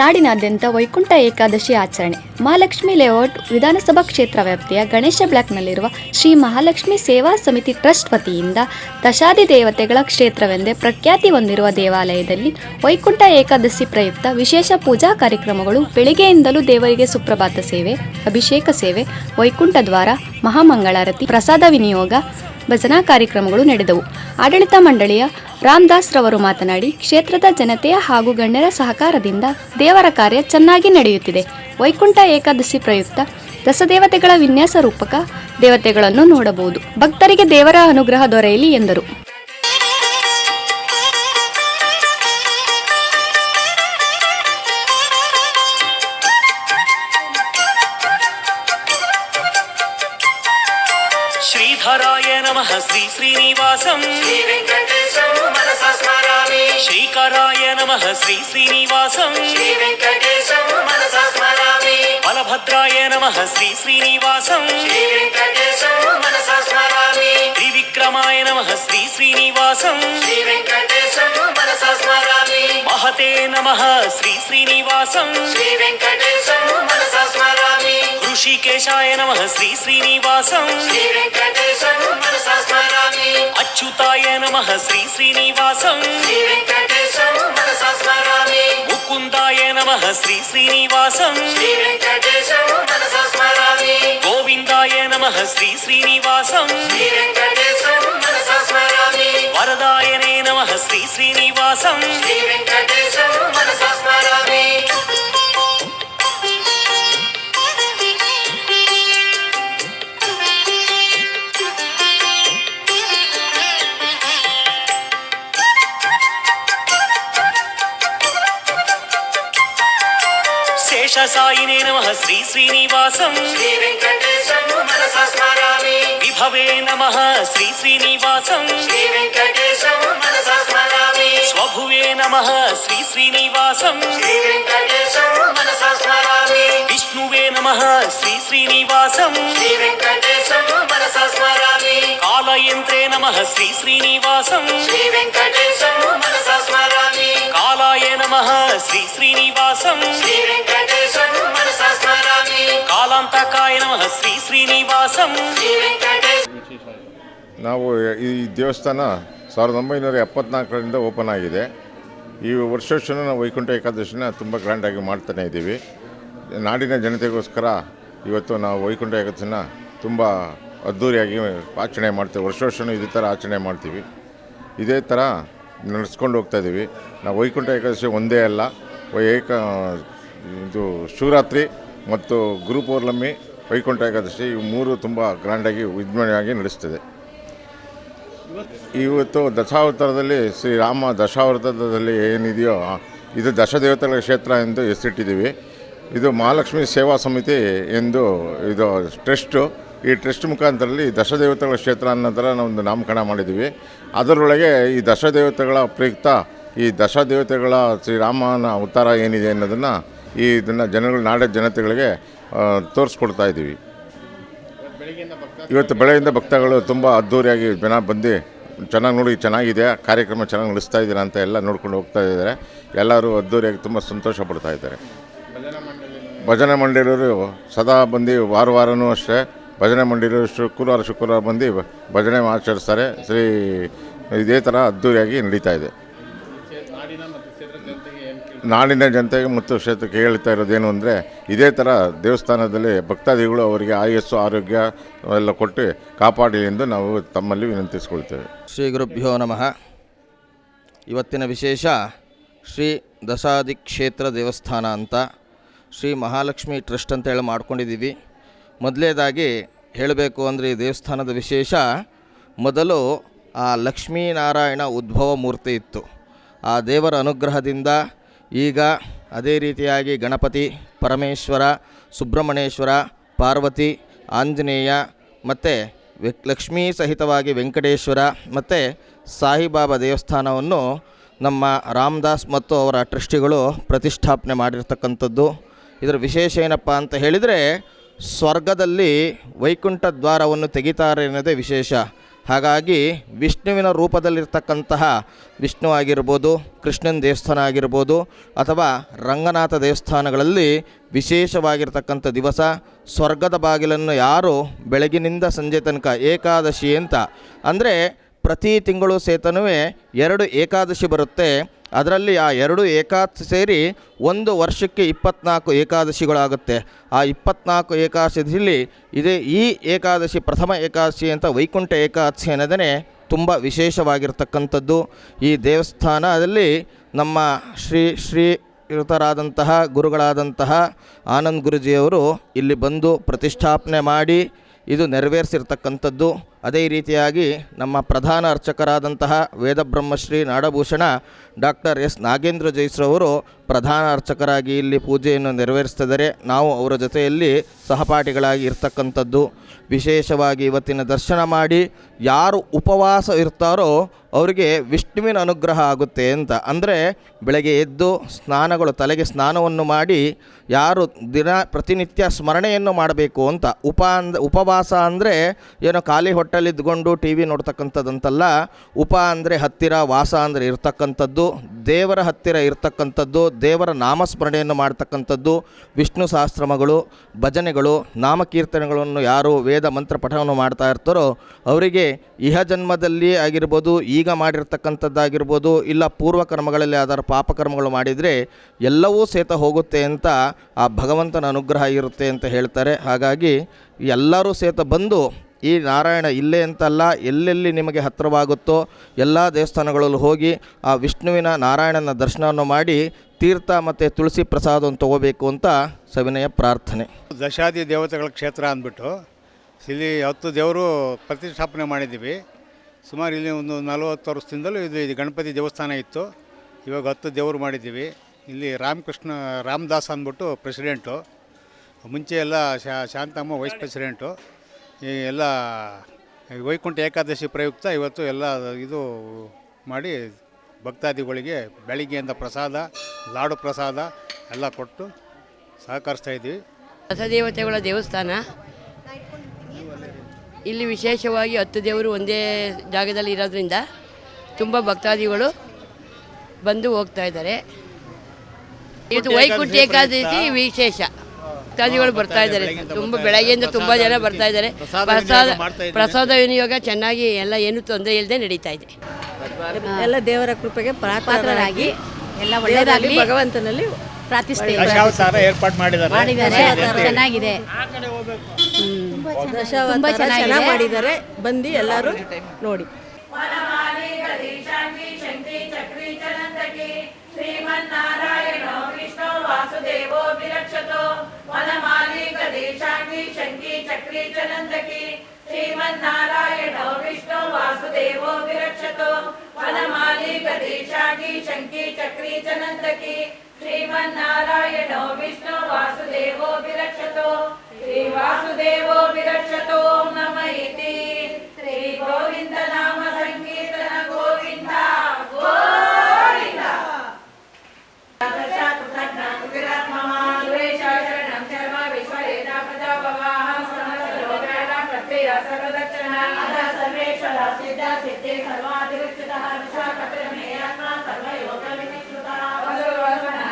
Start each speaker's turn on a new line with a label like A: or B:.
A: ನಾಡಿನಾದ್ಯಂತ ವೈಕುಂಠ ಏಕಾದಶಿ ಆಚರಣೆ. ಮಹಾಲಕ್ಷ್ಮಿ ಲೇಔಟ್ ವಿಧಾನಸಭಾ ಕ್ಷೇತ್ರ ವ್ಯಾಪ್ತಿಯ ಗಣೇಶ ಬ್ಲಾಕ್ನಲ್ಲಿರುವ ಶ್ರೀ ಮಹಾಲಕ್ಷ್ಮಿ ಸೇವಾ ಸಮಿತಿ ಟ್ರಸ್ಟ್ ವತಿಯಿಂದ ದಶಾದಿ ದೇವತೆಗಳ ಕ್ಷೇತ್ರವೆಂದೇ ಪ್ರಖ್ಯಾತಿ ಹೊಂದಿರುವ ದೇವಾಲಯದಲ್ಲಿ ವೈಕುಂಠ ಏಕಾದಶಿ ಪ್ರಯುಕ್ತ ವಿಶೇಷ ಪೂಜಾ ಕಾರ್ಯಕ್ರಮಗಳು ಬೆಳಿಗ್ಗೆಯಿಂದಲೂ ದೇವರಿಗೆ ಸುಪ್ರಭಾತ ಸೇವೆ, ಅಭಿಷೇಕ ಸೇವೆ, ವೈಕುಂಠ ದ್ವಾರ, ಮಹಾಮಂಗಳಾರತಿ, ಪ್ರಸಾದ ವಿನಿಯೋಗ ಭಜನಾ ಕಾರ್ಯಕ್ರಮಗಳು ನಡೆದವು. ಆಡಳಿತ ಮಂಡಳಿಯ ರಾಮದಾಸ್ ರವರು ಮಾತನಾಡಿ, ಕ್ಷೇತ್ರದ ಜನತೆಯ ಹಾಗೂ ಗಣ್ಯರ ಸಹಕಾರದಿಂದ ದೇವರ ಕಾರ್ಯ ಚೆನ್ನಾಗಿ ನಡೆಯುತ್ತಿದೆ. ವೈಕುಂಠ ಏಕಾದಶಿ ಪ್ರಯುಕ್ತ ದಸದೇವತೆಗಳ ವಿನ್ಯಾಸ ರೂಪಕ ದೇವತೆಗಳನ್ನು ನೋಡಬಹುದು. ಭಕ್ತರಿಗೆ ದೇವರ ಅನುಗ್ರಹ ದೊರೆಯಲಿ ಎಂದರು.
B: నమ. శ్రీ శ్రీనివాసం. శ్రీకరాయ నమ. శ్రీ శ్రీనివాసం. బలభద్రాయ నమ. శ్రీ శ్రీనివాసం. త్రివిక్రమాయ నమ. శ్రీ శ్రీనివాసం. మహతే నమ. శ్రీ శ్రీనివాసం.
C: శ్రీ వెంకటేశ
B: శ్రీకేశాయ నమ శ్రీ శ్రీనివాసం అచ్యుతాయ నమ శ్రీ శ్రీనివాసం ముకుందాయ నమ శ్రీ శ్రీనివాసం గోవిందాయ నమ శ్రీ శ్రీనివాసం వరదాయనే నమ శ్రీ శ్రీనివాసం సాయినే నమ. శ్రీ శ్రీనివాసం. విభవే నమ. శ్రీ శ్రీనివాసం. స్వభువే నమ. శ్రీ శ్రీనివాసం. విష్ణువే నమ. శ్రీ శ్రీనివాసం. కాళయంత్రే నమ. శ్రీ శ్రీనివాసం.
C: శ్రీ వెంకటేశం మనసా స్మరామి.
B: కాలాయ నమ శ్రీ శ్రీనివాసం
C: శ్రీ వెంకటేశం మనసా స్మరామి
B: కాలాంతకాయ నమ శ్రీ శ్రీనివాసం
C: శ్రీ వెంకటేశం
D: ನಾವು ಈ ದೇವಸ್ಥಾನ ಸಾವಿರದ ಒಂಬೈನೂರ ಎಪ್ಪತ್ನಾಲ್ಕರಿಂದ ಓಪನ್ ಆಗಿದೆ ಈ ವರ್ಷ ವರ್ಷವೂ ನಾವು ವೈಕುಂಠ ಏಕಾದಶಿನ ತುಂಬ ಗ್ರ್ಯಾಂಡಾಗಿ ಮಾಡ್ತಾನೆ ಇದ್ದೀವಿ ನಾಡಿನ ಜನತೆಗೋಸ್ಕರ ಇವತ್ತು ನಾವು ವೈಕುಂಠ ಏಕಾದಶಿನ ತುಂಬ ಅದ್ಧೂರಿಯಾಗಿ ಆಚರಣೆ ಮಾಡ್ತೀವಿ ವರ್ಷ ವರ್ಷವೂ ಇದೇ ಥರ ಆಚರಣೆ ಮಾಡ್ತೀವಿ ಇದೇ ಥರ ನಡೆಸ್ಕೊಂಡು ಹೋಗ್ತಾ ಇದ್ದೀವಿ ನಾವು ವೈಕುಂಠ ಏಕಾದಶಿ ಒಂದೇ ಅಲ್ಲ, ಏಕ, ಇದು ಶಿವರಾತ್ರಿ ಮತ್ತು ಗುರು ಪೌರ್ಣಮಿ, ವೈಕುಂಠ ಏಕಾದಶಿ ಇವು ಮೂರು ತುಂಬ ಗ್ರ್ಯಾಂಡಾಗಿ ವಿಜೃಂಭಣೆಯಾಗಿ ನಡೆಸ್ತದೆ. ಇವತ್ತು ದಶಾವತಾರದಲ್ಲಿ ಶ್ರೀರಾಮ ದಶಾವತಾರದಲ್ಲಿ ಏನಿದೆಯೋ, ಇದು ದಶದೇವತೆಗಳ ಕ್ಷೇತ್ರ ಎಂದು ಹೆಸರಿಟ್ಟಿದ್ದೀವಿ ಇದು ಮಹಾಲಕ್ಷ್ಮಿ ಸೇವಾ ಸಮಿತಿ ಎಂದು ಇದು ಟ್ರಸ್ಟು ಈ ಟ್ರಸ್ಟ್ ಮುಖಾಂತರದಲ್ಲಿ ದಶದೇವತೆಗಳ ಕ್ಷೇತ್ರ ಅನ್ನೋ ಥರ ನಾಮಕರಣ ಮಾಡಿದ್ದೀವಿ ಅದರೊಳಗೆ ಈ ದಶದೇವತೆಗಳ ಪ್ರಯುಕ್ತ ಈ ದಶದೇವತೆಗಳ ಶ್ರೀರಾಮನ ಅವತಾರ ಏನಿದೆ ಅನ್ನೋದನ್ನು ಈ ಇದನ್ನು ಜನಗಳು, ನಾಡ ಜನತೆಗಳಿಗೆ ತೋರಿಸ್ಕೊಡ್ತಾ ಇದ್ದೀವಿ. ಇವತ್ತು ಬೆಳೆಯಿಂದ ಭಕ್ತಗಳು ತುಂಬ ಅದ್ಧೂರಿಯಾಗಿ ಜನ ಬಂದು ಚೆನ್ನಾಗಿ ನೋಡಿ, ಚೆನ್ನಾಗಿದೆ, ಕಾರ್ಯಕ್ರಮ ಚೆನ್ನಾಗಿ ನಡೆಸ್ತಾ ಇದ್ದೀರಾ ಅಂತ ಎಲ್ಲ ನೋಡ್ಕೊಂಡು ಹೋಗ್ತಾ ಇದ್ದಾರೆ. ಎಲ್ಲರೂ ಅದ್ಧೂರಿಯಾಗಿ ತುಂಬ ಸಂತೋಷ ಪಡ್ತಾ ಇದ್ದಾರೆ. ಭಜನೆ ಮಂಡಳಿಯವರು ಸದಾ ಬಂದು ವಾರ ವಾರನೂ ಅಷ್ಟೇ ಭಜನೆ ಮಂಡಳಿಯವರು ಶುಕ್ರವಾರ ಶುಕ್ರವಾರ ಬಂದು ಭಜನೆ ಆಚರಿಸ್ತಾರೆ. ಶ್ರೀ, ಇದೇ ಥರ ಅದ್ಧೂರಿಯಾಗಿ ನಡೀತಾ ಇದೆ. ನಾಡಿನ ಜನತೆಗೆ ಮತ್ತು ಕ್ಷೇತ್ರಕ್ಕೆ ಹೇಳ್ತಾ ಇರೋದೇನು ಅಂದರೆ, ಇದೇ ಥರ ದೇವಸ್ಥಾನದಲ್ಲಿ ಭಕ್ತಾದಿಗಳು ಅವರಿಗೆ ಆಯಸ್ಸು, ಆರೋಗ್ಯ ಎಲ್ಲ ಕೊಟ್ಟು ಕಾಪಾಡಿ ಎಂದು ನಾವು ತಮ್ಮಲ್ಲಿ ವಿನಂತಿಸ್ಕೊಳ್ತೇವೆ.
E: ಶ್ರೀ ಗುರುಭ್ಯೋ ನಮಃ. ಇವತ್ತಿನ ವಿಶೇಷ ಶ್ರೀ ದಶಾದಿ ಕ್ಷೇತ್ರ ದೇವಸ್ಥಾನ ಅಂತ ಶ್ರೀ ಮಹಾಲಕ್ಷ್ಮಿ ಟ್ರಸ್ಟ್ ಅಂತ ಹೇಳಿ ಮಾಡ್ಕೊಂಡಿದ್ದೀವಿ. ಮೊದಲೇದಾಗಿ ಹೇಳಬೇಕು ಅಂದರೆ ಈ ದೇವಸ್ಥಾನದ ವಿಶೇಷ, ಮೊದಲು ಆ ಲಕ್ಷ್ಮೀನಾರಾಯಣ ಉದ್ಭವ ಮೂರ್ತಿ ಇತ್ತು. ಆ ದೇವರ ಅನುಗ್ರಹದಿಂದ ಈಗ ಅದೇ ರೀತಿಯಾಗಿ ಗಣಪತಿ, ಪರಮೇಶ್ವರ, ಸುಬ್ರಹ್ಮಣ್ಯೇಶ್ವರ, ಪಾರ್ವತಿ, ಆಂಜನೇಯ ಮತ್ತು ಲಕ್ಷ್ಮೀ ಸಹಿತವಾಗಿ ವೆಂಕಟೇಶ್ವರ ಮತ್ತು ಸಾಯಿಬಾಬಾ ದೇವಸ್ಥಾನವನ್ನು ನಮ್ಮ ರಾಮದಾಸ್ ಮತ್ತು ಅವರ ಟ್ರಸ್ಟಿಗಳು ಪ್ರತಿಷ್ಠಾಪನೆ ಮಾಡಿರ್ತಕ್ಕಂಥದ್ದು. ಇದರ ವಿಶೇಷ ಏನಪ್ಪ ಅಂತ ಹೇಳಿದರೆ ಸ್ವರ್ಗದಲ್ಲಿ ವೈಕುಂಠ ದ್ವಾರವನ್ನು ತೆಗಿತಾರೆ ಅನ್ನೋದೇ ವಿಶೇಷ. ಹಾಗಾಗಿ ವಿಷ್ಣುವಿನ ರೂಪದಲ್ಲಿರ್ತಕ್ಕಂತಹ ವಿಷ್ಣು ಆಗಿರ್ಬೋದು, ಕೃಷ್ಣನ ದೇವಸ್ಥಾನ ಆಗಿರ್ಬೋದು, ಅಥವಾ ರಂಗನಾಥ ದೇವಸ್ಥಾನಗಳಲ್ಲಿ ವಿಶೇಷವಾಗಿರ್ತಕ್ಕಂಥ ದಿವಸ, ಸ್ವರ್ಗದ ಬಾಗಿಲನ್ನು ಯಾರು ಬೆಳಗಿನಿಂದ ಸಂಜೆ ತನಕ ಏಕಾದಶಿ ಅಂತ. ಅಂದರೆ ಪ್ರತಿ ತಿಂಗಳು ಸೇತನೂ ಎರಡು ಏಕಾದಶಿ ಬರುತ್ತೆ. ಅದರಲ್ಲಿ ಆ ಎರಡು ಏಕಾದಶಿ ಸೇರಿ ಒಂದು ವರ್ಷಕ್ಕೆ ಇಪ್ಪತ್ನಾಲ್ಕು ಏಕಾದಶಿಗಳಾಗುತ್ತೆ. ಆ ಇಪ್ಪತ್ನಾಲ್ಕು ಏಕಾದಶಿಯಲ್ಲಿ ಇದೇ ಈ ಏಕಾದಶಿ, ಪ್ರಥಮ ಏಕಾದಶಿ ಅಂತ ವೈಕುಂಠ ಏಕಾದಶಿ ಅನ್ನೋದೇ ತುಂಬ ವಿಶೇಷವಾಗಿರ್ತಕ್ಕಂಥದ್ದು. ಈ ದೇವಸ್ಥಾನದಲ್ಲಿ ನಮ್ಮ ಶ್ರೀ ಶ್ರೀ ಯುತರಾದಂತಹ ಗುರುಗಳಾದಂತಹ ಆನಂದ್ ಗುರುಜಿಯವರು ಇಲ್ಲಿ ಬಂದು ಪ್ರತಿಷ್ಠಾಪನೆ ಮಾಡಿ ಇದು ನೆರವೇರಿಸಿರ್ತಕ್ಕಂಥದ್ದು. ಅದೇ ರೀತಿಯಾಗಿ ನಮ್ಮ ಪ್ರಧಾನ ಅರ್ಚಕರಾದಂತಹ ವೇದಬ್ರಹ್ಮಶ್ರೀ ನಾಡಭೂಷಣ ಡಾಕ್ಟರ್ ಎಸ್ ನಾಗೇಂದ್ರ ಜೈಸ್ರವರು ಪ್ರಧಾನ ಅರ್ಚಕರಾಗಿ ಇಲ್ಲಿ ಪೂಜೆಯನ್ನು ನೆರವೇರಿಸ್ತಿದ್ದಾರೆ ನಾವು ಅವರ ಜೊತೆಯಲ್ಲಿ ಸಹಪಾಠಿಗಳಾಗಿ ಇರ್ತಕ್ಕಂಥದ್ದು. ವಿಶೇಷವಾಗಿ ಇವತ್ತಿನ ದರ್ಶನ ಮಾಡಿ ಯಾರು ಉಪವಾಸ ಇರ್ತಾರೋ ಅವರಿಗೆ ವಿಷ್ಣುವಿನ ಅನುಗ್ರಹ ಆಗುತ್ತೆ ಅಂತ. ಅಂದರೆ ಬೆಳಗ್ಗೆ ಎದ್ದು ಸ್ನಾನಗಳು, ತಲೆಗೆ ಸ್ನಾನವನ್ನು ಮಾಡಿ ಯಾರು ದಿನ ಪ್ರತಿನಿತ್ಯ ಸ್ಮರಣೆಯನ್ನು ಮಾಡಬೇಕು ಅಂತ. ಉಪ ಅಂದ, ಉಪವಾಸ ಅಂದರೆ ಏನೋ ಖಾಲಿ ಹೊಟ್ಟೆಲಿ ಇದ್ಕೊಂಡು ಟಿ ವಿ ನೋಡ್ತಕ್ಕಂಥದ್ದಂತಲ್ಲ, ಉಪ ಅಂದರೆ ಹತ್ತಿರ, ವಾಸ ಅಂದರೆ ಇರ್ತಕ್ಕಂಥದ್ದು, ದೇವರ ಹತ್ತಿರ ಇರ್ತಕ್ಕಂಥದ್ದು, ದೇವರ ನಾಮಸ್ಮರಣೆಯನ್ನು ಮಾಡ್ತಕ್ಕಂಥದ್ದು, ವಿಷ್ಣು ಸಹಸ್ರಮಗಳು, ಭಜನೆಗಳು, ನಾಮಕೀರ್ತನೆಗಳನ್ನು ಯಾರು ವೇದ ಮಂತ್ರ ಪಠವನ್ನು ಮಾಡ್ತಾ ಇರ್ತಾರೋ, ಅವರಿಗೆ ಇಹ ಜನ್ಮದಲ್ಲಿ ಆಗಿರ್ಬೋದು, ಈಗ ಮಾಡಿರ್ತಕ್ಕಂಥದ್ದಾಗಿರ್ಬೋದು, ಇಲ್ಲ ಪೂರ್ವ ಕರ್ಮಗಳಲ್ಲಿ ಅದರ ಪಾಪಕರ್ಮಗಳು ಮಾಡಿದರೆ ಎಲ್ಲವೂ ಸೇತ ಹೋಗುತ್ತೆ ಅಂತ ಆ ಭಗವಂತನ ಅನುಗ್ರಹ ಇರುತ್ತೆ ಅಂತ ಹೇಳ್ತಾರೆ. ಹಾಗಾಗಿ ಎಲ್ಲರೂ ಸೇತ ಬಂದು ಈ ನಾರಾಯಣ ಇಲ್ಲೇ ಅಂತಲ್ಲ, ಎಲ್ಲೆಲ್ಲಿ ನಿಮಗೆ ಹತ್ತಿರವಾಗುತ್ತೋ ಎಲ್ಲ ದೇವಸ್ಥಾನಗಳಲ್ಲೂ ಹೋಗಿ ಆ ವಿಷ್ಣುವಿನ ನಾರಾಯಣನ ದರ್ಶನವನ್ನು ಮಾಡಿ ತೀರ್ಥ ಮತ್ತು ತುಳಸಿ ಪ್ರಸಾದವನ್ನು ತಗೋಬೇಕು ಅಂತ ಸವಿನಯ ಪ್ರಾರ್ಥನೆ.
F: ದಶಾದಿ ದೇವತೆಗಳ ಕ್ಷೇತ್ರ ಅಂದ್ಬಿಟ್ಟು, ಇಲ್ಲಿ ಹತ್ತು ದೇವರು ಪ್ರತಿಷ್ಠಾಪನೆ ಮಾಡಿದ್ದೀವಿ. ಸುಮಾರು ಇಲ್ಲಿ ಒಂದು ನಲವತ್ತು ವರ್ಷದಿಂದಲೂ ಇದು ಇದು ಗಣಪತಿ ದೇವಸ್ಥಾನ ಇತ್ತು. ಇವಾಗ ಹತ್ತು ದೇವರು ಮಾಡಿದ್ದೀವಿ. ಇಲ್ಲಿ ರಾಮಕೃಷ್ಣ, ರಾಮದಾಸ್ ಅಂದ್ಬಿಟ್ಟು ಪ್ರೆಸಿಡೆಂಟು ಮುಂಚೆ ಎಲ್ಲ ಶಾಂತಮ್ಮ ವೈಸ್ ಪ್ರೆಸಿಡೆಂಟು ಈ ಎಲ್ಲ ವೈಕುಂಠ ಏಕಾದಶಿ ಪ್ರಯುಕ್ತ ಇವತ್ತು ಎಲ್ಲ ಇದು ಮಾಡಿ ಭಕ್ತಾದಿಗಳಿಗೆ ಬೆಳಿಗ್ಗೆಯಿಂದ ಪ್ರಸಾದ ಲಾಡು ಪ್ರಸಾದ ಎಲ್ಲ ಕೊಟ್ಟು ಸಹಕರಿಸ್ತಾ ಇದ್ದೀವಿ.
G: ರಸದೇವತೆಗಳ ದೇವಸ್ಥಾನ. ಇಲ್ಲಿ ವಿಶೇಷವಾಗಿ ಹತ್ತು ದೇವರು ಒಂದೇ ಜಾಗದಲ್ಲಿ ಇರೋದ್ರಿಂದ ತುಂಬ ಭಕ್ತಾದಿಗಳು ಬಂದು ಹೋಗ್ತಾ ಇದ್ದಾರೆ. ಇದು ವೈಕುಂಠ ಏಕಾದಶಿ ವಿಶೇಷ. ಭಕ್ತಾದಿಗಳು ಬರ್ತಾ ಇದ್ದಾರೆ. ತುಂಬ ಬೆಳಗ್ಗೆಯಿಂದ ತುಂಬ ಜನ ಬರ್ತಾ ಇದ್ದಾರೆ. ಪ್ರಸಾದ ಪ್ರಸಾದ ವಿನಿಯೋಗ ಚೆನ್ನಾಗಿ ಎಲ್ಲ ಏನು ತೊಂದರೆ ಇಲ್ಲದೆ ನಡೀತಾ ಇದೆ.
H: ಎಲ್ಲ ದೇವರ ಕೃಪೆಗೆ
I: ಪಾತ್ರರಾಗಿ ಎಲ್ಲ ಒಳ್ಳೆಯದಾಗಲಿ
H: ಭಗವಂತನಲ್ಲಿ
I: ಪ್ರಾರ್ಥಿಸ್ತೇವೆ
F: ಏರ್ಪಾಡು ಮಾಡಿದ್ದಾರೆ.
I: ಚೆನ್ನಾಗಿದೆ.
H: ಚೆನ್ನಾಗಿ ಮಾಡಿದ್ದಾರೆ. ಬಂದು ಎಲ್ಲರೂ ನೋಡಿ.
C: మన మాలిక దేశాంగి శంకి చక్రీ చనందకి శ్రీమన్నారాయణ విష్ణు వాసుదేవో విరక్షతో మన మాలిక దేశాంగి శంకి చక్రీ చనందకి శ్రీమన్నారాయణ విష్ణు వాసుదేవో విరక్షతో శ్రీ వాసుదేవో విరక్షతో నమ ఇది